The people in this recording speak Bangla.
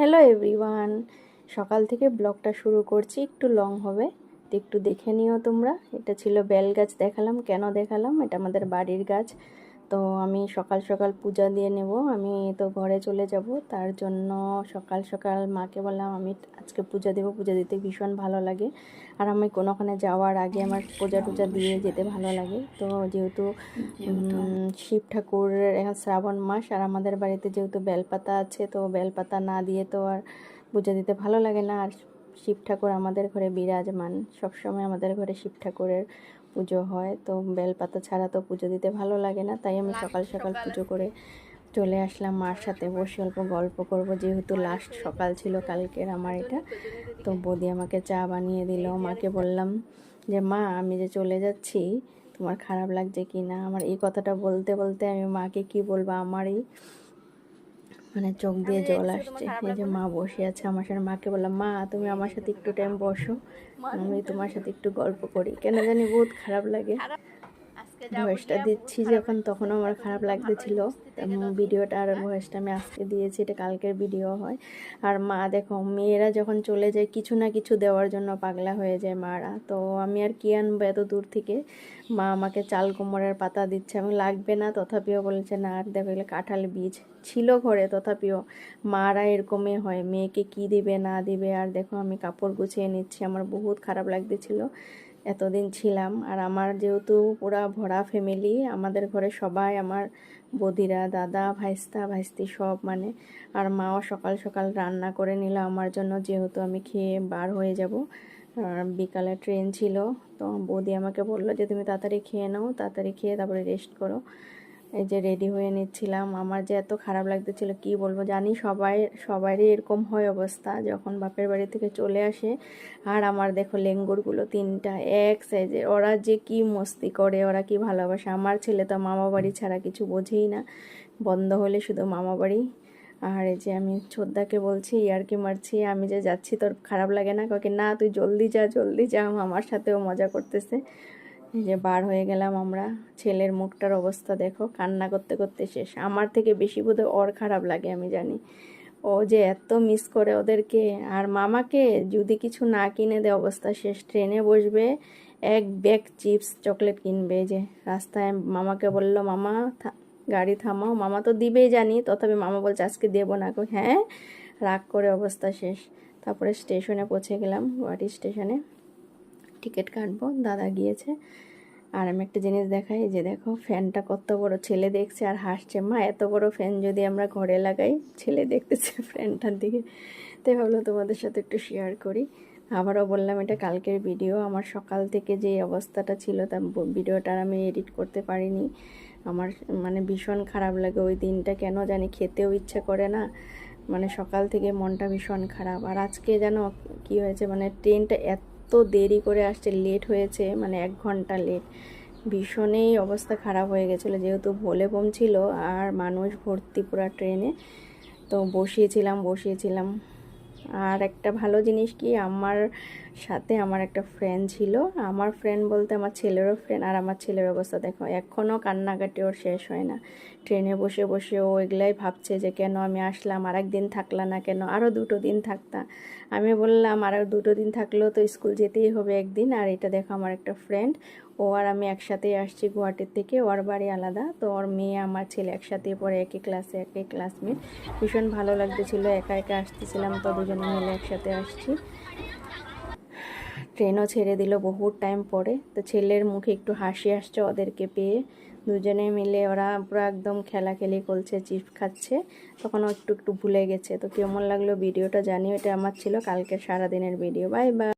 হ্যালো এভরিওয়ান সকাল থেকে ব্লগটা শুরু করছি, একটু লং হবে। তো একটু দেখে নিও তোমরা। এটা ছিল বেল গাছ, দেখালাম। কেন দেখালাম? এটা আমাদের বাড়ির গাছ। তো আমি সকাল সকাল পূজা দিয়ে নেব। আমি তো ঘরে চলে যাব। তার জন্য সকাল সকাল মাকে বললাম আমি আজকে পূজা দেবো। পূজা দিতে ভীষণ ভালো লাগে। আর আমি কোনোখানে যাওয়ার আগে আমার পূজা টুজা দিয়ে যেতে ভালো লাগে। তো যেহেতু শিব ঠাকুরের এখন শ্রাবণ মাস আর আমাদের বাড়িতে যেহেতু বেলপাতা আছে তো বেলপাতা না দিয়ে তো আর পূজা দিতে ভালো লাগে না। আর শিব ঠাকুর আমাদের ঘরে বিরাজমান। সবসময় আমাদের ঘরে শিব ঠাকুরের পুজো হয় তো বেলপাতা ছাড়া তো পুজো দিতে ভালো লাগে না তাই আমি সকাল সকাল পুজো করে চলে আসলাম মার সাথে বসে অল্প গল্প করব যেহেতু লাস্ট সকাল ছিল কালকের আমার এটা তো বৌদি আমাকে চা বানিয়ে দিল মাকে বললাম যে মা আমি যে চলে যাচ্ছি তোমার খারাপ লাগছে কি না আমার এই কথাটা বলতে বলতে আমি মাকে কি বলব আমারই মানে চোখ দিয়ে জল আসছে। এই যে মা বসে আছে আমার সাথে। মাকে বললাম মা তুমি আমার সাথে একটু টাইম বসো। আমি তোমার সাথে একটু গল্প করি। কেন জানি বহুত খারাপ লাগে। ভয়েসটা দিচ্ছি যখন তখন আমার খারাপ লাগতেছিল। ভিডিওটা আর ভয়েসটা আমি আজকে দিয়েছি এটা কালকের ভিডিও হয়। আর মা দেখো মেয়েরা যখন চলে যায় কিছু না কিছু দেওয়ার জন্য পাগলা হয়ে যায় মারা। তো আমি আর কি আনব এত দূর থেকে? মা আমাকে চাল কোমরের পাতা দিচ্ছে। আমি লাগবে না? তথাপিও বলছে না আর দেখো এগুলো কাঁঠাল বীজ ছিল ঘরে তথাপিও। মারা এরকমই হয়। মেয়েকে কি দিবে না দিবে? আর দেখো আমি কাপড় গুছিয়ে নিচ্ছি। আমার বহুত খারাপ লাগতেছিল। এতদিন ছিলাম। আর আমার যেহেতু পুরা ভরা ফ্যামিলি আমাদের ঘরে সবাই আমার বদিরা, দাদা, ভাইস্তা, ভাইস্তি সব মানে আর মাও সকাল সকাল রান্না করে নিল আমার জন্য যেহেতু আমি খেয়ে বার হয়ে যাব। আর বিকালে ট্রেন ছিল, তো বৌদি আমাকে বলল যে, তুমি তাড়াতাড়ি খেয়ে নাও, তাড়াতাড়ি খেয়ে তারপরে রেস্ট করো। এই যে রেডি হয়ে নিচ্ছিলাম। আমার যে এত খারাপ লাগতেছিল, কি বলব জানি? সবাই, সবারই এরকম হয় অবস্থা। যখন বাপের বাড়ি থেকে চলে আসে, আর আমার দেখো লেঙ্গুরগুলো তিনটা এক সাইজের ওরা যে কি মস্তি করে, ওরা কি ভালোবাসে? আমার ছেলে তো মামা বাড়ি ছাড়া কিছু বোঝেই না। বন্ধ হলে শুধু মামা বাড়ি। আর এই যে আমি ছোদ্দাকে বলছি, ইয়ারকি মারছি, আমি যে যাচ্ছি তোর খারাপ লাগে না? কাকে না, তুই জলদি যা জলদি যা, আমার সাথেও মজা করতেছে। এই যে বার হয়ে গেলাম আমরা। ছেলের মুখটার অবস্থা দেখো, কান্না করতে করতে শেষ। আমার থেকে বেশি বোধহয় ওর খারাপ লাগে, আমি জানি। ও যে এত মিস করে ওদেরকে, আর মামাকে যদি কিছু না কিনে দেয় অবস্থা শেষ। ট্রেনে বসবে, এক ব্যাগ চিপস চকলেট কিনবে। যে রাস্তায় মামাকে বলল, মামা গাড়ি থামাও। মামা তো দিবেই জানি, তথাপি মামা বলছে, আজকে দেবো না হ্যাঁ রাগ করে অবস্থা শেষ। তারপরে স্টেশনে পৌঁছে গেলাম, গুয়াহাটি স্টেশনে। টিকিট কাটবো, দাদা গিয়েছে। আর আমি একটা জিনিস দেখাই, যে দেখো, ফ্যানটা কত বড়, ছেলে দেখছে আর হাসছে। মা, এত বড় ফ্যান যদি আমরা ঘরে লাগাই, ছেলে দেখতেছে ফ্যানটার দিকে। তাই ভাবলো তোমাদের সাথে একটু শেয়ার করি। আবারও বললাম, এটা কালকের ভিডিও আমার সকাল থেকে যে অবস্থাটা ছিল, তা ভিডিওটা আমি এডিট করতে পারিনি। আমার মানে ভীষণ খারাপ লাগে ওই দিনটা। কেন জানি খেতেও ইচ্ছা করে না। মানে সকাল থেকে মনটা ভীষণ খারাপ। আর আজকে যেন কি হয়েছে মানে ট্রেনটা এত দেরি করে আসছে লেট হয়েছে মানে এক ঘণ্টা লেট ভীষণেই অবস্থা খারাপ হয়ে গেছিল, যেহেতু ভোলে ছিল, আর মানুষ ভর্তি পুরা ট্রেনে তো বসিয়েছিলাম বসিয়েছিলাম। আর একটা ভালো জিনিস কি, আমার সাথে আমার একটা ফ্রেন্ড ছিল। আমার ফ্রেন্ড বলতে আমার ছেলেরও ফ্রেন্ড আর আমার ছেলের অবস্থা দেখো এখনও কান্নাকাটি ওর শেষ হয় না। ট্রেনে বসে বসে ও এগুলাই ভাবছে যে কেন আমি আসলাম আর একদিন থাকলাম না কেন আরও দুটো দিন থাকতাম আমি বললাম আরও দুটো দিন থাকলেও তো স্কুল যেতেই হবে একদিন। আর এটা দেখো আমার একটা ফ্রেন্ড ও আর আমি একসাথেই আসছি গুয়াহাটির থেকে। ওর বাড়ি আলাদা। তো ওর মেয়ে, আমার ছেলে একসাথে পরে একই ক্লাসে একই ক্লাসমেট ভীষণ ভালো লাগতেছিল, একা একা আসতেছিলাম, তো দুজনে মিলে একসাথে আসছি। ট্রেনও ছেড়ে দিল, বহুত টাইম পরে। তো ছেলের মুখে একটু হাসি আসছে ওদেরকে পেয়ে। দুজনে মিলে ওরা পুরো একদম খেলাখেলি করছে চিপস খাচ্ছে। তখন একটু একটু ভুলে গেছে। তো কেমন লাগল ভিডিওটা জানিও, এটা আমার ছিল কালকের সারাদিনের ভিডিও। Bye bye